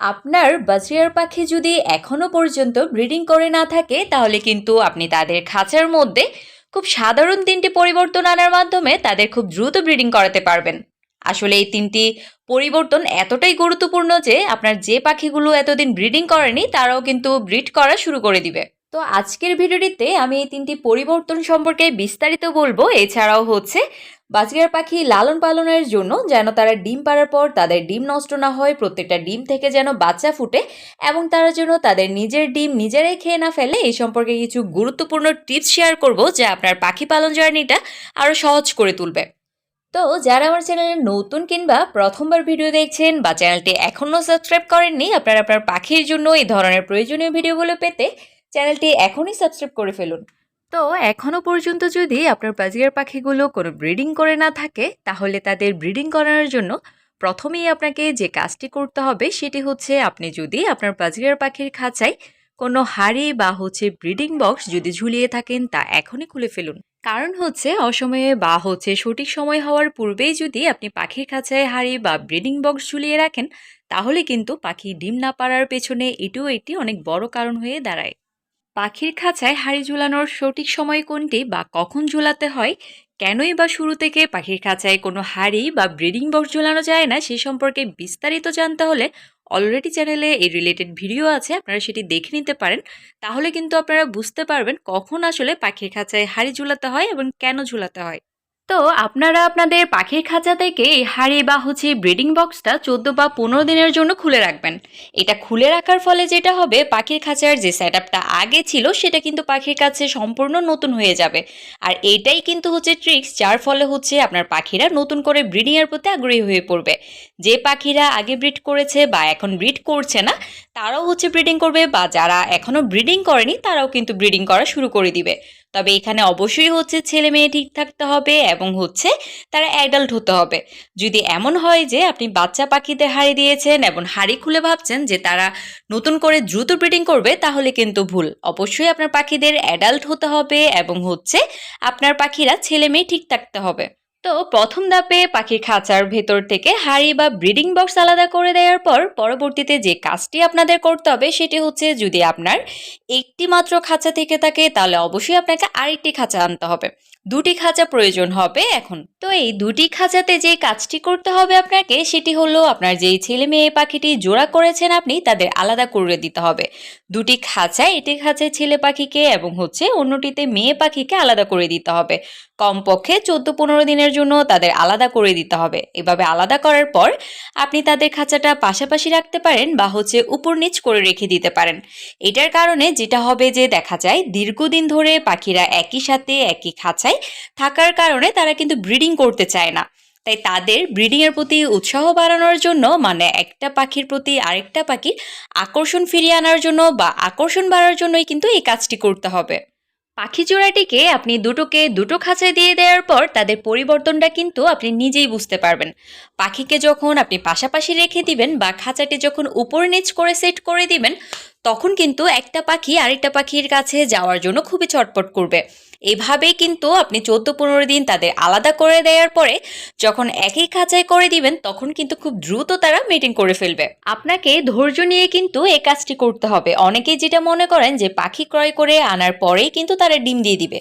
আপনার বাজরিয়ার পাখি যদি এখনও পর্যন্ত ব্রিডিং করে না থাকে, তাহলে কিন্তু আপনি তাদের খাঁচার মধ্যে খুব সাধারণ তিনটি পরিবর্তন আনার মাধ্যমে তাদের খুব দ্রুত ব্রিডিং করাতে পারবেন। আসলে এই তিনটি পরিবর্তন এতটাই গুরুত্বপূর্ণ যে আপনার যে পাখিগুলো এতদিন ব্রিডিং করেনি, তারাও কিন্তু ব্রিড করা শুরু করে দিবে। তো আজকের ভিডিওটিতে আমি এই তিনটি পরিবর্তন সম্পর্কে বিস্তারিত বলব। এছাড়াও হচ্ছে বাজরিয়ার পাখি লালন পালনের জন্য যেন তারা ডিম পাড়ার পর তাদের ডিম নষ্ট না হয়, প্রত্যেকটা ডিম থেকে যেন বাচ্চা ফুটে এবং তারা যেন তাদের নিজের ডিম নিজেরাই খেয়ে না ফেলে। এই সম্পর্কে কিছু গুরুত্বপূর্ণ টিপস শেয়ার করব যা আপনার পাখি পালন জার্নিটা আরও সহজ করে তুলবে। তো যারা আমার চ্যানেলে নতুন কিংবা প্রথমবার ভিডিও দেখছেন বা চ্যানেলটি এখনও সাবস্ক্রাইব করেননি, আপনারা আপনার পাখির জন্য এই ধরনের প্রয়োজনীয় ভিডিওগুলো পেতে চ্যানেলটি এখনই সাবস্ক্রাইব করে ফেলুন। তো এখনও পর্যন্ত যদি আপনার বাজিয়ার পাখিগুলো কোনো ব্রিডিং করে না থাকে, তাহলে তাদের ব্রিডিং করানোর জন্য প্রথমেই আপনাকে যে কাজটি করতে হবে সেটি হচ্ছে আপনি যদি আপনার বাজিয়ার পাখির খাঁচায় কোনো হাড়ি বা হচ্ছে ব্রিডিং বক্স যদি ঝুলিয়ে থাকেন, তা এখনই খুলে ফেলুন। কারণ হচ্ছে অসময়ে বা হচ্ছে সঠিক সময় হওয়ার পূর্বেই যদি আপনি পাখির খাঁচায় হাড়ি বা ব্রিডিং বক্স ঝুলিয়ে রাখেন, তাহলে কিন্তু পাখি ডিম না পাড়ার পেছনে এটিও একটি অনেক বড় কারণ হয়ে দাঁড়ায়। পাখির খাঁচায় হাড়ি ঝুলানোর সঠিক সময় কোনটি বা কখন ঝুলাতে হয়? কেনই বা শুরু থেকে পাখির খাঁচায় কোনো হাড়ি বা ব্রিডিং বক্স ঝুলানো যায় না, সে সম্পর্কে বিস্তারিত জানতে হলে অলরেডি চ্যানেলে এই রিলেটেড ভিডিও আছে, আপনারা সেটি দেখে নিতে পারেন। তাহলে কিন্তু আপনারা বুঝতে পারবেন কখন আসলে পাখির খাঁচায় হাড়ি ঝুলাতে হয় এবং কেন ঝুলাতে হয়। তো আপনারা আপনাদের পাখির খাঁচা থেকে এই হাড়ি বা হচ্ছে ব্রিডিং বক্সটা চোদ্দ বা পনেরো দিনের জন্য খুলে রাখবেন। এটা খুলে রাখার ফলে যেটা হবে, পাখির খাঁচার যে সেট আগে ছিল, সেটা কিন্তু পাখির কাছে সম্পূর্ণ নতুন হয়ে যাবে। আর এইটাই কিন্তু হচ্ছে ট্রিক্স যার ফলে হচ্ছে আপনার পাখিরা নতুন করে ব্রিডিংয়ের প্রতি আগ্রহী হয়ে পড়বে। যে পাখিরা আগে ব্রিড করেছে বা এখন ব্রিড করছে না, তারাও হচ্ছে ব্রিডিং করবে বা যারা এখনও ব্রিডিং করেনি, তারাও কিন্তু ব্রিডিং করা শুরু করে দিবে। তবে এখানে অবশ্যই হচ্ছে ছেলে মেয়ে ঠিক থাকতে হবে এবং হচ্ছে তারা অ্যাডাল্ট হতে হবে। যদি এমন হয় যে আপনি বাচ্চা পাখিদের হাড়ি দিয়েছেন এবং হাড়ি খুলে ভাবছেন যে তারা নতুন করে দ্রুত ব্রিডিং করবে, তাহলে কিন্তু ভুল। অবশ্যই আপনার পাখিদের অ্যাডাল্ট হতে হবে এবং হচ্ছে আপনার পাখিরা ছেলে মেয়ে ঠিক থাকতে হবে। তো প্রথম ধাপে পাখির খাঁচার ভেতর থেকে হাড়ি বা ব্রিডিং বক্স আলাদা করে দেওয়ার পর পরবর্তীতে যে কাজটি আপনাদের করতে হবে সেটি হচ্ছে যদি আপনার একটি মাত্র খাঁচা থেকে থাকে তাহলে অবশ্যই আপনাকে আরেকটি খাঁচা আনতে হবে। দুটি খাঁচা প্রয়োজন হবে এখন। তো এই দুটি খাঁচাতে যে কাজটি করতে হবে আপনাকে, সেটি হলো আপনার যেই ছেলে মেয়ে পাখিটি জোড়া করেছেন আপনি, তাদের আলাদা করে দিতে হবে। দুটি খাঁচায় এটি খাঁচায় ছেলে পাখিকে এবং হচ্ছে অন্যটিতে মেয়ে পাখিকে আলাদা করে দিতে হবে। কমপক্ষে চোদ্দ পনেরো দিনের জন্য তাদের আলাদা করে দিতে হবে। এভাবে আলাদা করার পর আপনি তাদের খাঁচাটা পাশাপাশি রাখতে পারেন বা হচ্ছে উপর নিচ করে রেখে দিতে পারেন। এটার কারণে যেটা হবে যে দেখা যায়, দীর্ঘদিন ধরে পাখিরা একই সাথে একই খাঁচায় থাকার কারণে তারা কিন্তু ব্রিডিং করতে চায় না। তাই তাদের ব্রিডিংয়ের প্রতি উৎসাহ বাড়ানোর জন্য মানে একটা পাখির প্রতি আরেকটা পাখির আকর্ষণ ফিরিয়ে আনার জন্য বা আকর্ষণ বাড়ার জন্যই কিন্তু এই কাজটি করতে হবে। পাখি জোড়াটিকে আপনি দুটোকে দুটো খাঁচায় দিয়ে দেওয়ার পর তাদের পরিবর্তনটা কিন্তু আপনি নিজেই বুঝতে পারবেন। পাখিকে যখন আপনি পাশাপাশি রেখে দিবেন বা খাঁচাটি যখন উপর নিচ করে সেট করে দিবেন, তখন কিন্তু একটা পাখি আরেকটা পাখির কাছে যাওয়ার জন্য খুবই ছটপট করবে। এভাবেই কিন্তু আপনি চোদ্দ পনেরো দিন তাদের আলাদা করে দেওয়ার পরে যখন একই খাঁচায় করে দিবেন, তখন কিন্তু খুব দ্রুত তারা মিটিং করে ফেলবে। আপনাকে ধৈর্য নিয়ে কিন্তু এই কাজটি করতে হবে। অনেকেই যেটা মনে করেন যে পাখি ক্রয় করে আনার পরেই কিন্তু তারা ডিম দিয়ে দিবে।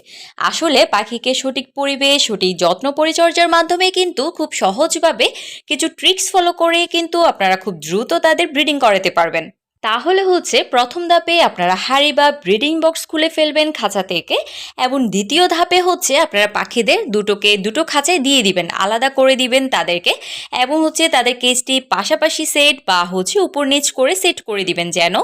আসলে পাখিকে সঠিক পরিবেশ, সঠিক যত্ন পরিচর্যার মাধ্যমে কিন্তু খুব সহজভাবে কিছু ট্রিক্স ফলো করে কিন্তু আপনারা খুব দ্রুত তাদের ব্রিডিং করাতে পারবেন। তাহলে হচ্ছে প্রথম ধাপে আপনারা হাড়ি বা ব্রিডিং বক্স খুলে ফেলবেন খাঁচা থেকে এবং দ্বিতীয় ধাপে হচ্ছে আপনারা পাখিদের দুটোকে, দুটো খাঁচায় দিয়ে দিবেন, আলাদা করে দিবেন তাদেরকে এবং হচ্ছে তাদের কেসটি পাশাপাশি সেট বা হচ্ছে উপর নিচ করে সেট করে দিবেন যেন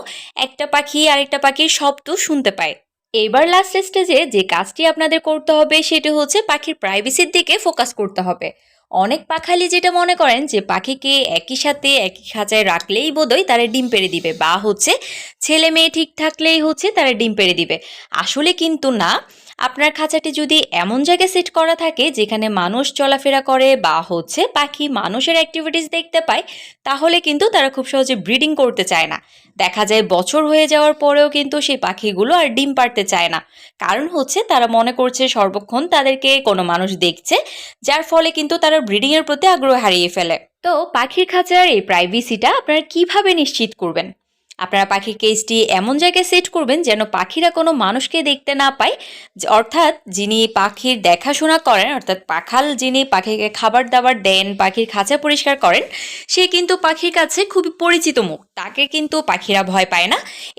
একটা পাখি আরেকটা পাখির শব্দ শুনতে পায়। এবার লাস্ট স্টেজে যে কাজটি আপনাদের করতে হবে সেটি হচ্ছে পাখির প্রাইভেসির দিকে ফোকাস করতে হবে। অনেক পাখালি যেটা মনে করেন যে পাখিকে একই সাথে একই খাঁচায় রাখলেই বোধহয় তারা ডিম পেড়ে দিবে বা হচ্ছে ছেলে মেয়ে ঠিক থাকলেই হচ্ছে তারা ডিম পেড়ে দিবে। আসলে কিন্তু না। আপনার খাঁচাটি যদি এমন জায়গায় সেট করা থাকে যেখানে মানুষ চলাফেরা করে বা হচ্ছে পাখি মানুষের অ্যাক্টিভিটিস দেখতে পায়, তাহলে কিন্তু তারা খুব সহজে ব্রিডিং করতে চায় না। দেখা যায় বছর হয়ে যাওয়ার পরেও কিন্তু সেই পাখিগুলো আর ডিম পারতে চায় না। কারণ হচ্ছে তারা মনে করছে সর্বক্ষণ তাদেরকে কোনো মানুষ দেখছে, যার ফলে কিন্তু তারা ব্রিডিংয়ের প্রতি আগ্রহ হারিয়ে ফেলে। তো পাখির খাঁচার এই প্রাইভেসিটা আপনারা কীভাবে নিশ্চিত করবেন? আপনারা পাখির কেসটি এমন জায়গায় সেট করবেন যেন পাখিরা কোনো মানুষকে দেখতে না পায়। অর্থাৎ যিনি পাখির দেখাশোনা করেন, অর্থাৎ পাখাল যিনি পাখিকে খাবার দাবার দেন, পাখির খাঁচা পরিষ্কার করেন, সে কিন্তু পাখির কাছে খুবই পরিচিত মুখ। তাকে কিন্তু পাখিরা ভয় পায় না।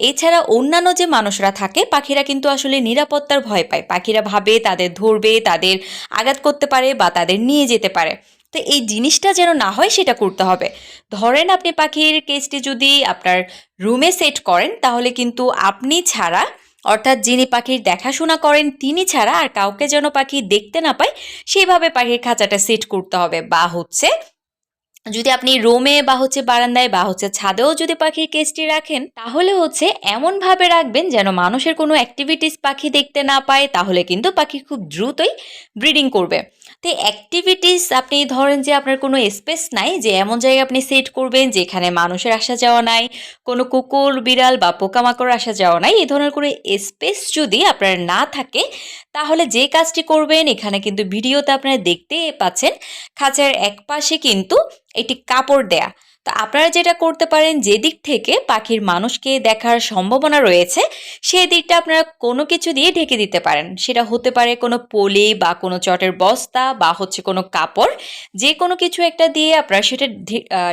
এছাড়া অন্যান্য যে মানুষরা থাকে, পাখিরা কিন্তু আসলে নিরাপত্তার ভয় পায়। পাখিরা ভাবে তাদের ধরবে, তাদের আঘাত করতে পারে বা তাদের নিয়ে যেতে পারে। তো এই জিনিসটা যেন না হয়, সেটা করতে হবে। ধরেন আপনি পাখির কেসটি যদি আপনার রুমে সেট করেন, তাহলে কিন্তু আপনি ছাড়া, অর্থাৎ যিনি পাখির দেখাশোনা করেন, তিনি ছাড়া আর কাউকে যেন পাখি দেখতে না পায় সেইভাবে পাখির খাঁচাটা সেট করতে হবে। বা হচ্ছে, যদি আপনি রোমে বা হচ্ছে বারান্দায় বা হচ্ছে ছাদেও যদি পাখির কেসটি রাখেন, তাহলে হচ্ছে এমনভাবে রাখবেন যেন মানুষের কোনো অ্যাক্টিভিটিস পাখি দেখতে না পায়, তাহলে কিন্তু পাখি খুব দ্রুতই ব্রিডিং করবে। তো অ্যাক্টিভিটিস আপনি ধরেন যে আপনার কোনো স্পেস নাই, যে এমন জায়গায় আপনি সেট করবেন যেখানে মানুষের আসা যাওয়া নাই, কোনো কুকুর, বিড়াল বা পোকামাকড় আসা যাওয়া নাই, এই ধরনের কোনো স্পেস যদি আপনার না থাকে, তাহলে যে কাজটি করবেন, এখানে কিন্তু ভিডিওতে আপনারা দেখতে পাচ্ছেন, খাঁচার এক পাশে কিন্তু এটি কাপড় দেয়া। তো আপনারা যেটা করতে পারেন যে দিক থেকে পাখির মানুষকে দেখার সম্ভাবনা রয়েছে সেই দিকটা আপনারা কোনো কিছু দিয়ে ঢেকে দিতে পারেন। সেটা হতে পারে কোনো পলি বা কোনো চটের বস্তা বা হচ্ছে কোনো কাপড় যে কোনো কিছু একটা দিয়ে আপনারা সেটা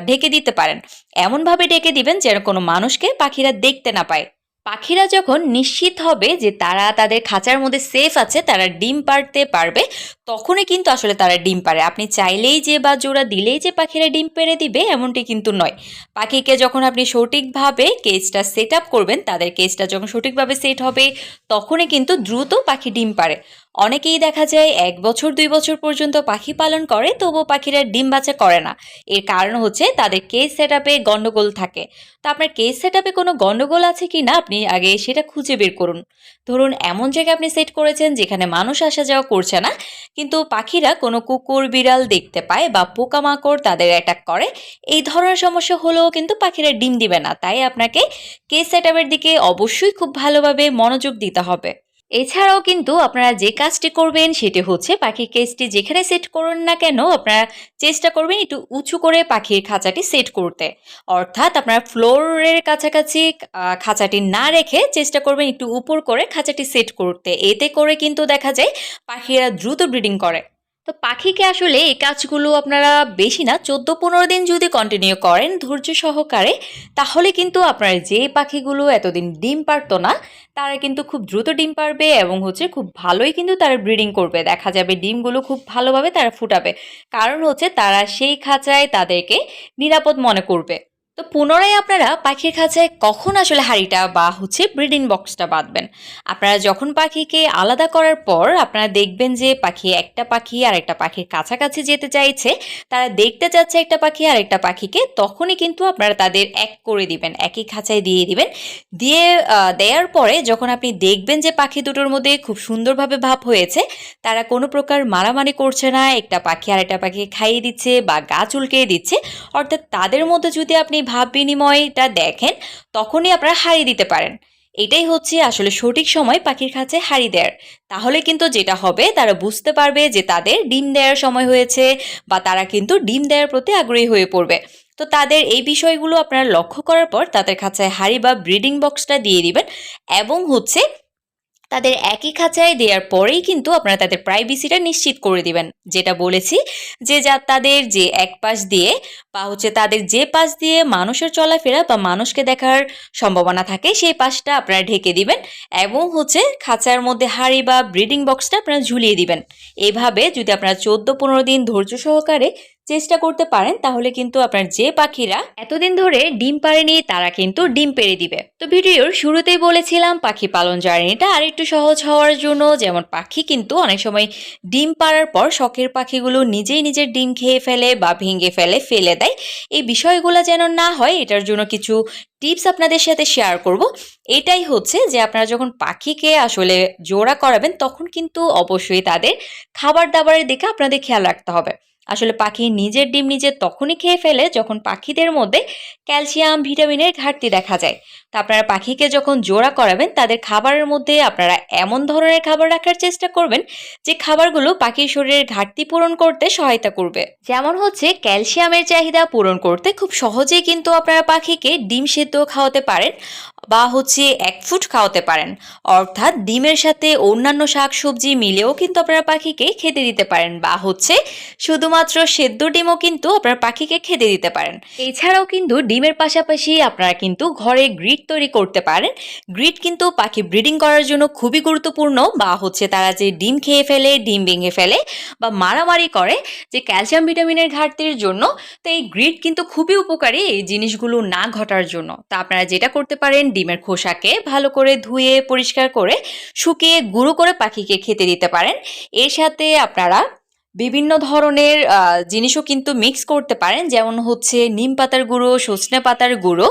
ঢেকে দিতে পারেন। এমনভাবে ঢেকে দিবেন যেন কোনো মানুষকে পাখিরা দেখতে না পায়। পাখিরা যখন নিশ্চিত হবে যে তারা তাদের খাঁচার মধ্যে সেফ আছে, তারা ডিম পারতে পারবে, তখনই কিন্তু আসলে তারা ডিম পারে আপনি চাইলেই যে বা জোড়া দিলেই যে পাখিরা ডিম পেড়ে দিবে, এমনটি কিন্তু নয়। পাখিকে যখন আপনি সঠিকভাবে কেজটা সেট আপ করবেন, তাদের কেজটা যখন সঠিকভাবে সেট হবে, তখনই কিন্তু দ্রুত পাখি ডিম পারে অনেকেই দেখা যায় এক বছর, দুই বছর পর্যন্ত পাখি পালন করে, তবুও পাখিরা ডিম বাচ্চা করে না। এর কারণ হচ্ছে তাদের কেস সেট আপে থাকে। তো আপনার কেস সেট আপে কোনো গণ্ডগোল আছে কি না? আপনি আগে সেটা খুঁজে বের করুন। ধরুন, এমন জায়গায় আপনি সেট করেছেন যেখানে মানুষ আসা যাওয়া করছে না, কিন্তু পাখিরা কোনো কুকুর, বিড়াল দেখতে পায় বা পোকামাকড় তাদের অ্যাটাক করে। এই ধরনের সমস্যা হলেও কিন্তু পাখিরা ডিম দিবে না। তাই আপনাকে কেস সেট দিকে অবশ্যই খুব ভালোভাবে মনোযোগ দিতে হবে। এছাড়াও কিন্তু আপনারা যে কাজটি করবেন সেটি হচ্ছে পাখির কেসটি যেখানে সেট করুন না কেন, আপনারা চেষ্টা করবেন একটু উঁচু করে পাখির খাঁচাটি সেট করতে। অর্থাৎ আপনার ফ্লোরের কাছাকাছি খাঁচাটি না রেখে চেষ্টা করবেন একটু উপর করে খাঁচাটি সেট করতে। এতে করে কিন্তু দেখা যায় পাখিরা দ্রুত ব্রিডিং করে। তো পাখিকে আসলে এই কাজগুলো আপনারা বেশি না চোদ্দ পনেরো দিন যদি কন্টিনিউ করেন ধৈর্য সহকারে, তাহলে কিন্তু আপনার যে পাখিগুলো এতদিন ডিম পারতো না, তারা কিন্তু খুব দ্রুত ডিম পারবে এবং হচ্ছে খুব ভালোই কিন্তু তারা ব্রিডিং করবে। দেখা যাবে ডিমগুলো খুব ভালোভাবে তারা ফুটাবে। কারণ হচ্ছে তারা সেই খাঁচায় তাদেরকে নিরাপদ মনে করবে। তো পুনরায় আপনারা পাখির খাঁচায় কখন আসলে হাঁড়িটা বা হচ্ছে ব্রিডিং বক্সটা বাঁধবেন? আপনারা যখন পাখিকে আলাদা করার পর আপনারা দেখবেন যে পাখি একটা পাখি আর একটা পাখির কাছাকাছি যেতে চাইছে, তারা দেখতে চাচ্ছে একটা পাখি আর একটা পাখিকে, তখনই কিন্তু আপনারা তাদের এক করে দিবেন, একই খাঁচায় দিয়ে দিবেন। দিয়ে দেওয়ার পরে যখন আপনি দেখবেন যে পাখি দুটোর মধ্যে খুব সুন্দরভাবে ভাব হয়েছে, তারা কোনো প্রকার মারামারি করছে না, একটা পাখি আর একটা পাখি খাইয়ে দিচ্ছে বা গা চুলকিয়ে দিচ্ছে, অর্থাৎ তাদের মধ্যে যদি আপনি ভাব বিনিময়টা দেখেন, তখনই আপনারা হারিয়ে দিতে পারেন। এটাই হচ্ছে আসলে সঠিক সময় পাখির কাছে হাড়ি দেওয়ার তাহলে কিন্তু যেটা হবে, তারা বুঝতে পারবে যে তাদের ডিম দেওয়ার সময় হয়েছে বা তারা কিন্তু ডিম দেওয়ার প্রতি আগ্রহী হয়ে পড়বে। তো তাদের এই বিষয়গুলো আপনারা লক্ষ্য করার পর তাদের কাছে হাড়ি বা ব্রিডিং বক্সটা দিয়ে দিবেন এবং হচ্ছে তাদের একই খাঁচায় দেওয়ার পরেই কিন্তু আপনারা তাদের প্রাইভেসিটা নিশ্চিত করে দিবেন। যেটা বলেছি যে যা তাদের যে এক পাশ দিয়ে বা হচ্ছে তাদের যে পাশ দিয়ে মানুষের চলাফেরা বা মানুষকে দেখার সম্ভাবনা থাকে, সেই পাশটা আপনারা ঢেকে দিবেন এবং হচ্ছে খাঁচার মধ্যে হাড়ি বা ব্রিডিং বক্সটা আপনারা ঝুলিয়ে দিবেন। এভাবে যদি আপনারা চোদ্দ পনেরো দিন ধৈর্য সহকারে চেষ্টা করতে পারেন, তাহলে কিন্তু আপনার যে পাখিরা এতদিন ধরে ডিম পারেনি তারা কিন্তু ডিম পেরে দিবে। তো ভিডিওর শুরুতেই বলেছিলাম, পাখি পালন জার্নিটা আরেকটু সহজ হওয়ার জন্য, যেমন পাখি কিন্তু অনেক সময় ডিম পাড়ার পর শখের পাখিগুলো নিজেই নিজের ডিম খেয়ে ফেলে বা ভেঙে ফেলে ফেলে দেয়। এই বিষয়গুলো যেন না হয়, এটার জন্য কিছু টিপস আপনাদের সাথে শেয়ার করব। এটাই হচ্ছে যে আপনারা যখন পাখিকে আসলে জোড়া করাবেন, তখন কিন্তু অবশ্যই তাদের খাবার দাবারের দিকে আপনাদের খেয়াল রাখতে হবে। আসলে পাখি নিজের ডিম নিজে তখনই খেয়ে ফেলে যখন পাখিদের মধ্যে ক্যালসিয়াম, ভিটামিনের ঘাটতি দেখা যায়। তো আপনারা পাখিকে যখন জোড়া করাবেন, তাদের খাবারের মধ্যে আপনারা এমন ধরনের খাবার রাখার চেষ্টা করবেন যে খাবারগুলো পাখির শরীরের ঘাটতি পূরণ করতে সহায়তা করবে। যেমন হচ্ছে ক্যালসিয়ামের চাহিদা পূরণ করতে খুব সহজেই কিন্তু আপনারা পাখিকে ডিম সেদ্ধ খাওয়াতে পারেন। বা হচ্ছে এক ফুট খাওয়াতে পারেন। অর্থাৎ ডিমের সাথে অন্যান্য শাকসবজি মিলেও কিন্তু আপনারা পাখিকে খেতে দিতে পারেন বা হচ্ছে শুধুমাত্র সেদ্ধ ডিমও কিন্তু আপনার পাখিকে খেতে দিতে পারেন। এছাড়াও কিন্তু ডিমের পাশাপাশি আপনারা কিন্তু ঘরে গ্রিড তৈরি করতে পারেন। গ্রিড কিন্তু পাখি ব্রিডিং করার জন্য খুবই গুরুত্বপূর্ণ বা হচ্ছে তারা যে ডিম খেয়ে ফেলে, ডিম ভেঙে ফেলে বা মারামারি করে যে ক্যালসিয়াম ভিটামিনের ঘাটতির জন্য, তো এই গ্রিড কিন্তু খুবই উপকারী এই জিনিসগুলো না ঘটার জন্য। তা আপনারা যেটা করতে পারেন ডিমের খোসাকে ভালো করে ধুয়ে, পরিষ্কার করে শুকিয়ে গুঁড়ো করে পাখিকে খেতে দিতে পারেন। এর সাথে আপনারা বিভিন্ন ধরনের জিনিসও কিন্তু মিক্স করতে পারেন। যেমন হচ্ছে নিম পাতার গুঁড়ো, সজনে পাতার গুঁড়ো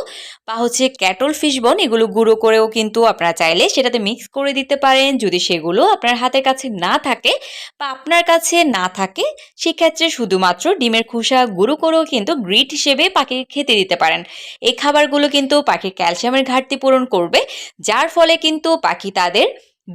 বা হচ্ছে ক্যাটল ফিশ বন, এগুলো গুঁড়ো করেও কিন্তু আপনারা চাইলে সেটাতে মিক্স করে দিতে পারেন। যদি সেগুলো আপনার হাতের কাছে না থাকে বা আপনার কাছে না থাকে, সেক্ষেত্রে শুধুমাত্র ডিমের খোসা গুঁড়ো করেও কিন্তু গ্রিট হিসেবে পাখিকে খেতে দিতে পারেন। এই খাবারগুলো কিন্তু পাখির ক্যালসিয়ামের ঘাটতি পূরণ করবে, যার ফলে কিন্তু পাখি তাদের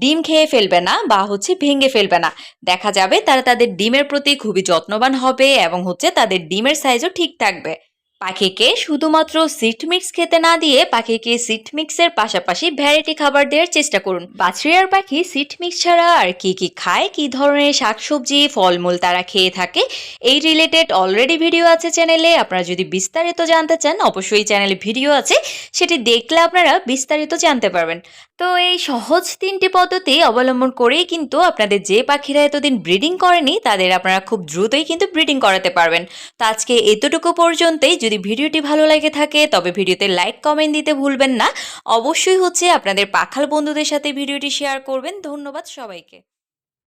ডিম খেয়ে ফেলবে না বা হচ্ছে ভেঙে ফেলবে না। দেখা যাবে তারা তাদের ডিমের প্রতি খুবই যত্নবান হবে এবং হচ্ছে তাদের ডিমের সাইজও ঠিক থাকবে। পাখিকে শুধুমাত্র সিট মিক্স খেতে না দিয়ে পাখিকে সিট মিক্সের পাশাপাশি ভ্যারাইটি খাবার দেওয়ার চেষ্টা করুন। বাছরিয়ার পাখি সিট মিক্স ছাড়া আর কি কি খায়, কি ধরনের শাকসবজি, ফলমূল তারা খেয়ে থাকে, এই রিলেটেড অলরেডি ভিডিও আছে চ্যানেলে আপনারা যদি বিস্তারিত জানতে চান, অবশ্যই চ্যানেলে ভিডিও আছে। সেটি দেখলে আপনারা বিস্তারিত জানতে পারবেন। তো এই সহজ তিনটি পদ্ধতি অবলম্বন করেই কিন্তু আপনাদের যে পাখিরা এতদিন ব্রিডিং করেনি, তাদের আপনারা খুব দ্রুতই কিন্তু ব্রিডিং করাতে পারবেন। তো আজকে এতটুকু পর্যন্তই। যদি ভিডিওটি ভালো লাগে থাকে, তবে ভিডিওতে লাইক, কমেন্ট দিতে ভুলবেন না। অবশ্যই হচ্ছে আপনাদের পাখাল বন্ধুদের সাথে ভিডিওটি শেয়ার করবেন। ধন্যবাদ সবাইকে।